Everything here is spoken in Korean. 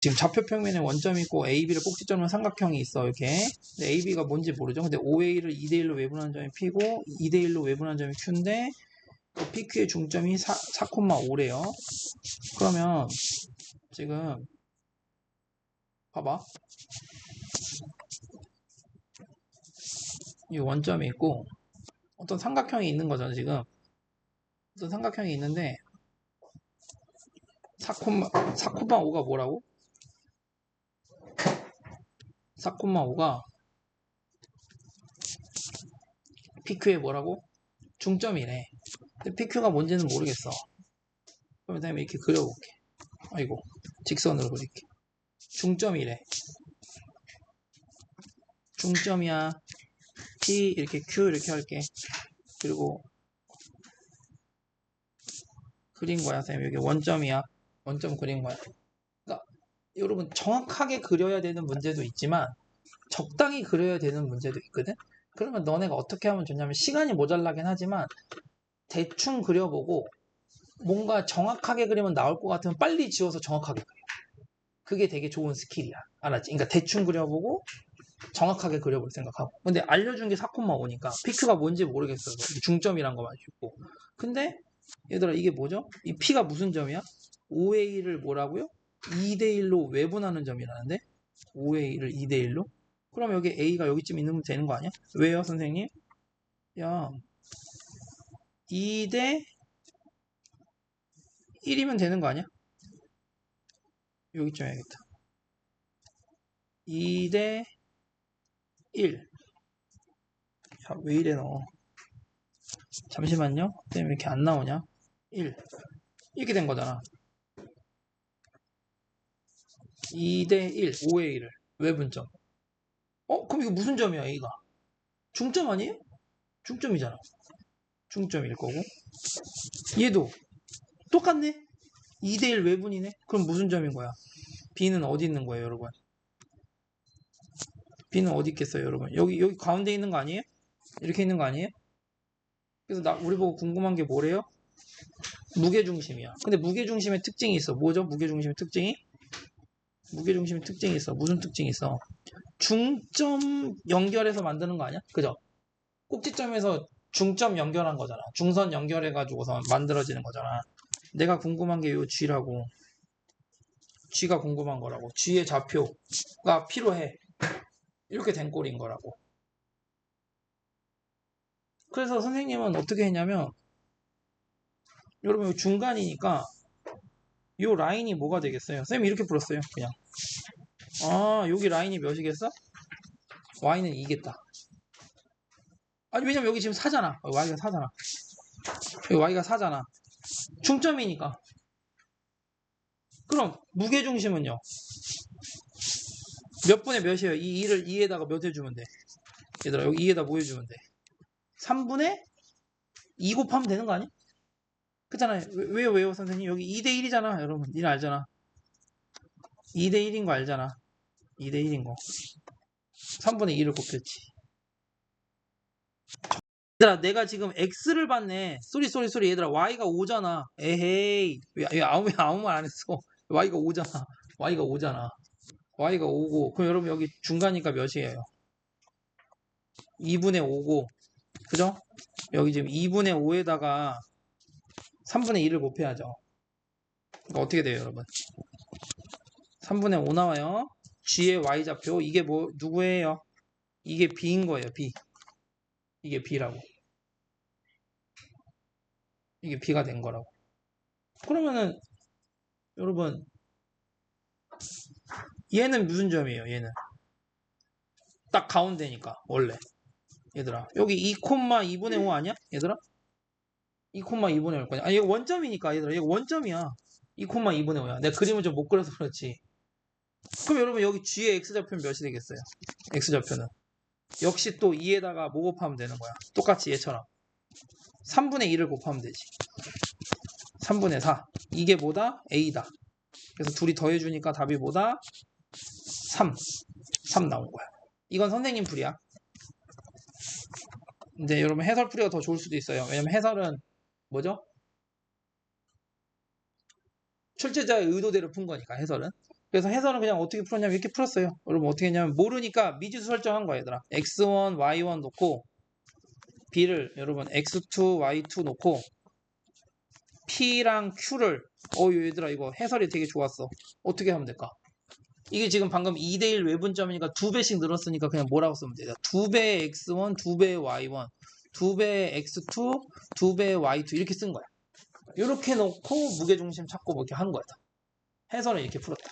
지금 좌표 평면에 원점이 있고 AB를 꼭지점으로 삼각형이 있어 이렇게. 근데 AB가 뭔지 모르죠? 근데 OA를 2대1로 외분하는 점이 P고 2대1로 외분하는 점이 Q인데 그 PQ의 중점이 4, 4,5래요. 그러면 지금 봐봐. 이 원점이 있고 어떤 삼각형이 있는 거잖아 지금. 어떤 삼각형이 있는데 4,5가 뭐라고? 4,5가 PQ의 뭐라고? 중점이래. 근데 PQ가 뭔지는 모르겠어. 그럼 다음에 이렇게 그려볼게. 아이고, 직선으로 그릴게. 중점이래. 중점이야. P 이렇게 Q 이렇게 할게. 그리고 그린 거야, 쌤. 여기 원점이야. 원점 그린 거야. 여러분 정확하게 그려야 되는 문제도 있지만 적당히 그려야 되는 문제도 있거든. 그러면 너네가 어떻게 하면 좋냐면 시간이 모자라긴 하지만 대충 그려보고 뭔가 정확하게 그리면 나올 것 같으면 빨리 지워서 정확하게 그려. 그게 되게 좋은 스킬이야. 알았지? 그러니까 대충 그려보고 정확하게 그려볼 생각하고. 근데 알려준 게 4,5니까 피크가 뭔지 모르겠어. 중점이란 거만 있고. 근데 얘들아 이게 뭐죠? 이 P가 무슨 점이야? 5A를 뭐라고요? 2대1로 외분하는 점이라는데 5A를 2대1로? 그럼 여기 A가 여기쯤 있는 되는 거 아니야? 왜요 선생님? 야 2대 1이면 되는 거 아니야? 여기쯤 해야겠다 2대 1 야, 왜 이래 너 잠시만요 때문에 이렇게 안 나오냐 1 이렇게 된 거잖아 2대 1 5의 1을. 외분점. 어? 그럼 이거 무슨 점이야 A가? 중점 아니에요? 중점이잖아. 중점일 거고. 얘도 똑같네? 2대1 외분이네? 그럼 무슨 점인 거야? B는 어디 있는 거예요 여러분? B는 어디 있겠어요 여러분? 여기 여기 가운데 있는 거 아니에요? 이렇게 있는 거 아니에요? 그래서 나 우리 보고 궁금한 게 뭐래요? 무게중심이야. 근데 무게중심의 특징이 있어. 뭐죠? 무게중심의 특징이? 무게중심의 특징이 있어 무슨 특징이 있어 중점 연결해서 만드는 거 아니야? 그죠? 꼭지점에서 중점 연결한 거잖아. 중선 연결해가지고서 만들어지는 거잖아. 내가 궁금한 게 요 G라고. G가 궁금한 거라고. G의 좌표가 필요해. 이렇게 된 꼴인 거라고. 그래서 선생님은 어떻게 했냐면, 여러분, 요 중간이니까, 요 라인이 뭐가 되겠어요? 선생님이 이렇게 풀었어요. 그냥. 아, 여기 라인이 몇이겠어? y는 2겠다. 아니, 왜냐면 여기 지금 4잖아. 어, y가 4잖아. 여기 y가 4잖아. 중점이니까. 그럼, 무게중심은요? 몇 분의 몇이에요? 이 2를 2에다가 몇 해주면 돼? 얘들아, 여기 2에다 뭐 해주면 돼? 3분의 2 곱하면 되는 거 아니야? 그잖아요. 왜, 왜요, 왜요, 선생님? 여기 2대1이잖아, 여러분. 니는 알잖아. 2대1인 거 알잖아. 2대1인 거. 3분의 2를 곱했지. 얘들아, 내가 지금 X를 봤네. 쏘리, 쏘리, 쏘리. 얘들아, Y가 5잖아. 에헤이. 왜, 왜 아무, 왜 아무 말 안 했어? Y가 5잖아. Y가 5잖아. Y가 5고. 그럼 여러분 여기 중간이니까 몇이에요? 2분의 5고. 그죠? 여기 지금 2분의 5에다가 3분의 2를 곱해야죠. 그러니까 어떻게 돼요, 여러분? 3분의 5 나와요. G의 Y좌표. 이게 뭐, 누구예요? 이게 B인 거예요, B. 이게 B라고. 이게 B가 된 거라고. 그러면은, 여러분, 얘는 무슨 점이에요, 얘는? 딱 가운데니까, 원래. 얘들아. 여기 2,2분의 5 아니야? 얘들아? 2,2분의 5 거냐? 아, 이거 원점이니까, 얘들아. 이거 원점이야. 2,2분의 5야. 내가 그림을 좀 못 그려서 그렇지. 그럼 여러분 여기 G의 X좌표는 몇이 되겠어요? X좌표는. 역시 또 2에다가 뭐 곱하면 되는 거야. 똑같이 얘처럼. 3분의 2를 곱하면 되지. 3분의 4. 이게 뭐다? A다. 그래서 둘이 더해주니까 답이 뭐다? 3. 3 나온 거야. 이건 선생님 풀이야. 근데 여러분 해설 풀이가 더 좋을 수도 있어요. 왜냐면 해설은 뭐죠? 출제자의 의도대로 푼 거니까 해설은. 그래서 해설은 그냥 어떻게 풀었냐면 이렇게 풀었어요. 여러분 어떻게 했냐면 모르니까 미지수 설정한 거야 얘들아. x1, y1 놓고 b를 여러분 x2, y2 놓고 p랑 q를 어 얘들아 이거 해설이 되게 좋았어. 어떻게 하면 될까? 이게 지금 방금 2대1 외분점이니까 두 배씩 늘었으니까 그냥 뭐라고 쓰면 돼? 두 배의 x1, 두 배의 y1, 두 배의 x2, 두 배의 y2 이렇게 쓴 거야. 이렇게 놓고 무게중심 찾고 뭐 이렇게 한 거야. 다. 해설은 이렇게 풀었다.